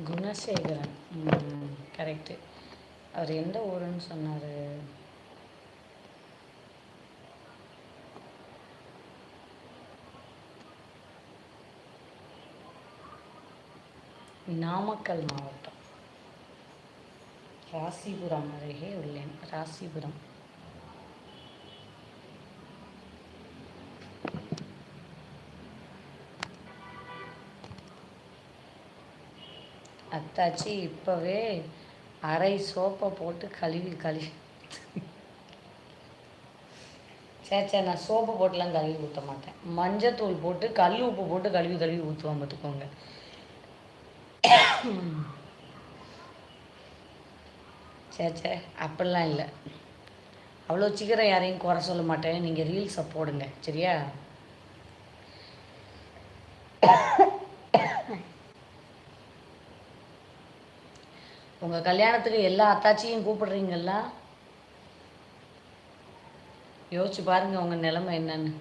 Gunasekaran. Correct அவர் எந்த ஊருன்னு சொன்னார்? நாமக்கல் மாவட்டம். ராசிபுரம் அருகே உள்ளேன். ராசிபுரம். அத்தாச்சி இப்போவே அரை சோப்பை போட்டு கழுவி கழுவி. சரி சரி நான் சோப்பு போட்டுலாம் கழுவி ஊற்ற மாட்டேன். மஞ்சத்தூள் போட்டு கல் உப்பு போட்டு கழுவி கழுவி ஊற்றுவான் பார்த்துக்கோங்க. சரி சரி அப்படிலாம் இல்லை. அவ்வளோ சீக்கிரம் யாரையும் குறை சொல்ல மாட்டேன். நீங்கள் ரீல்ஸை போடுங்க. சரியா? உங்கள் கல்யாணத்துக்கு எல்லா அத்தாச்சியும் கூப்பிடுறீங்களா? யோசிச்சு பாருங்க உங்கள் நிலைமை என்னன்னு.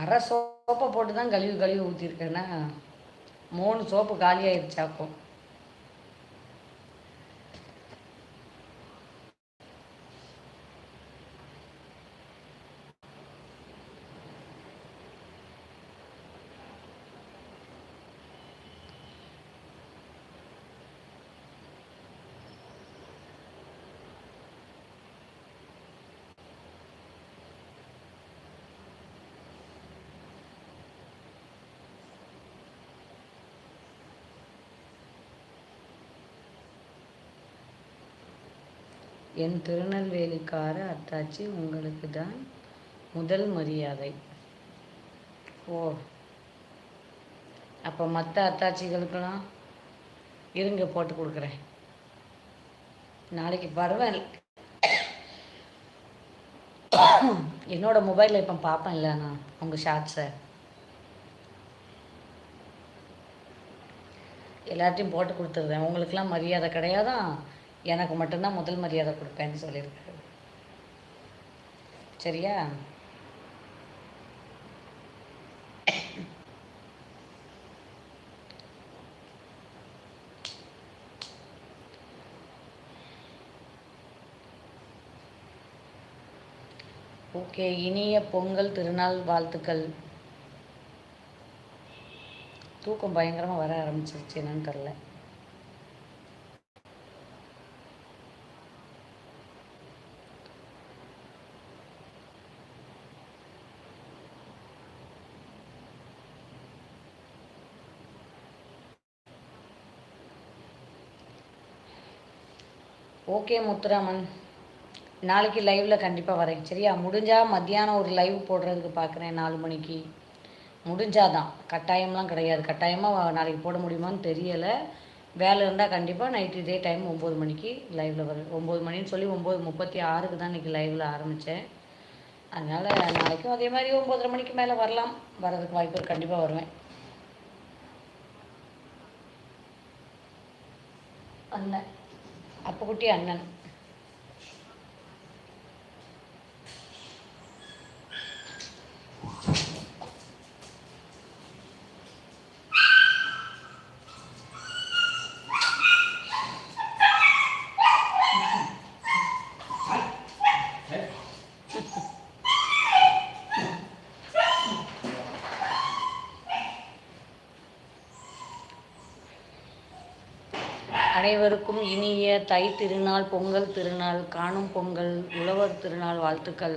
அரை சோப்பை போட்டு தான் கழுவி கழுவி ஊற்றிருக்கேன்னா மூணு சோப்பு காலியாயிருச்சாக்கும். என் திருநெல்வேலிக்கார அத்தாச்சி உங்களுக்கு தான் முதல் மரியாதை. ஓ. அப்போ மற்ற அத்தாச்சிகளுக்கெல்லாம் இருங்க போட்டு கொடுக்குறேன். நாளைக்கு வருவேன். என்னோட மொபைலில் இப்போ பார்ப்பேன் இல்லைண்ணா நான் உங்கள் ஷார்ட்ஸை எல்லாத்தையும் போட்டு கொடுத்துருந்தேன் உங்களுக்கெல்லாம் மரியாதை கிடையாதான் எனக்கு மட்டும்தான் முதல் மரியாதை கொடுப்பேன்னு சொல்லியிருக்காரு. சரியா? ஓகே இனிய பொங்கல் திருநாள் வாழ்த்துக்கள். தூக்கம் பயங்கரமாக வர ஆரம்பிச்சிருச்சு என்னன்னு தெரில ஓகே முத்துராமன். நாளைக்கு லைவில் கண்டிப்பாக வரேன். சரியா? முடிஞ்சால் மத்தியானம் ஒரு லைவ் போடுறதுக்கு பார்க்குறேன் நாலு மணிக்கு. முடிஞ்சாதான். கட்டாயம்லாம் கிடையாது. கட்டாயமாக நாளைக்கு போட முடியுமான்னு தெரியலை. வேலை இருந்தால் கண்டிப்பாக நைட் இதே டைம் ஒம்பது மணிக்கு லைவில் வரும் ஒம்பது மணின்னு சொல்லி ஒம்பது முப்பத்தி ஆறுக்கு தான் இன்றைக்கி லைவில் ஆரம்பித்தேன் அதனால் நாளைக்கும் அதே மாதிரி ஒம்பதரை மணிக்கு மேலே வரலாம். வரதுக்கு வாய்ப்பு கண்டிப்பாக வருவேன். அல்ல. അപ്പുകുട്ടി അണ്ണൻ. அனைவருக்கும் இனிய தை திருநாள் பொங்கல் திருநாள் காணும் பொங்கல் உழவர் திருநாள் வாழ்த்துக்கள்.